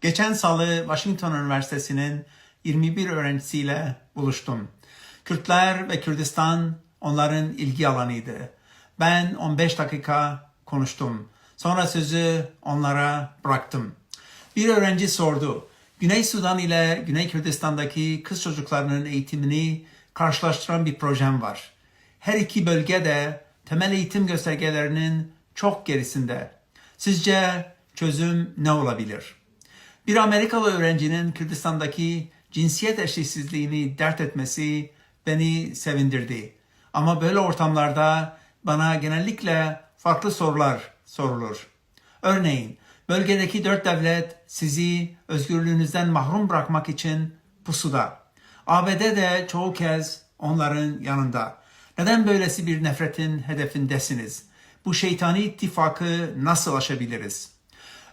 Geçen salı Washington Üniversitesi'nin 21 öğrencisiyle buluştum. Kürtler ve Kürdistan onların ilgi alanıydı. Ben 15 dakika konuştum. Sonra sözü onlara bıraktım. Bir öğrenci sordu. Güney Sudan ile Güney Kürdistan'daki kız çocuklarının eğitimini karşılaştıran bir projem var. Her iki bölge de temel eğitim göstergelerinin çok gerisinde. Sizce çözüm ne olabilir? Bir Amerikalı öğrencinin Kürdistan'daki cinsiyet eşitsizliğini dert etmesi beni sevindirdi. Ama böyle ortamlarda bana genellikle farklı sorular sorulur. Örneğin, bölgedeki dört devlet sizi özgürlüğünüzden mahrum bırakmak için pusuda. ABD de çoğu kez onların yanında. Neden böylesi bir nefretin hedefindesiniz? Bu şeytani ittifakı nasıl aşabiliriz?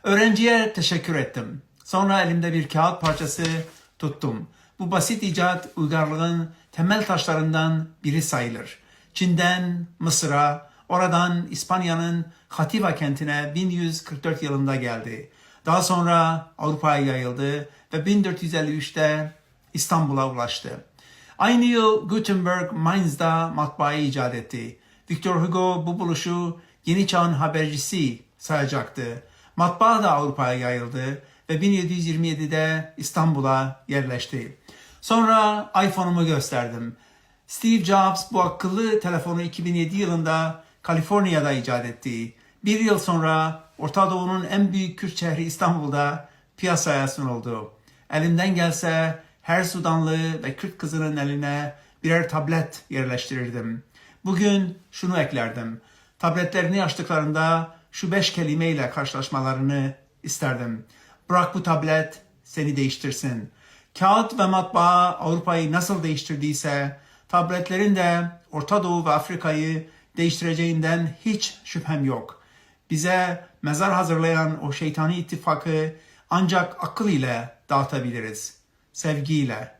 Öğrenciye teşekkür ettim. Sonra elimde bir kağıt parçası tuttum. Bu basit icat uygarlığın temel taşlarından biri sayılır. Çin'den Mısır'a, oradan İspanya'nın Hativa kentine 1144 yılında geldi. Daha sonra Avrupa'ya yayıldı ve 1453'te İstanbul'a ulaştı. Aynı yıl Gutenberg Mainz'da matbaayı icat etti. Victor Hugo bu buluşu yeni çağın habercisi sayacaktı. Matbaa da Avrupa'ya yayıldı ve 1727'de İstanbul'a yerleşti. Sonra iPhone'umu gösterdim. Steve Jobs bu akıllı telefonu 2007 yılında Kaliforniya'da icat etti. Bir yıl sonra Orta Doğu'nun en büyük Kürt şehri İstanbul'da piyasaya sunuldu. Elimden gelse her Sudanlı ve Kürt kızının eline birer tablet yerleştirirdim. Bugün şunu eklerdim. Tabletlerini açtıklarında şu beş kelimeyle karşılaşmalarını isterdim. Bırak bu tablet seni değiştirsin. Kağıt ve matbaa Avrupa'yı nasıl değiştirdiyse tabletlerin de Orta Doğu ve Afrika'yı değiştireceğinden hiç şüphem yok. Bize mezar hazırlayan o şeytani ittifakı ancak akıl ile dağıtabiliriz. Sevgiyle.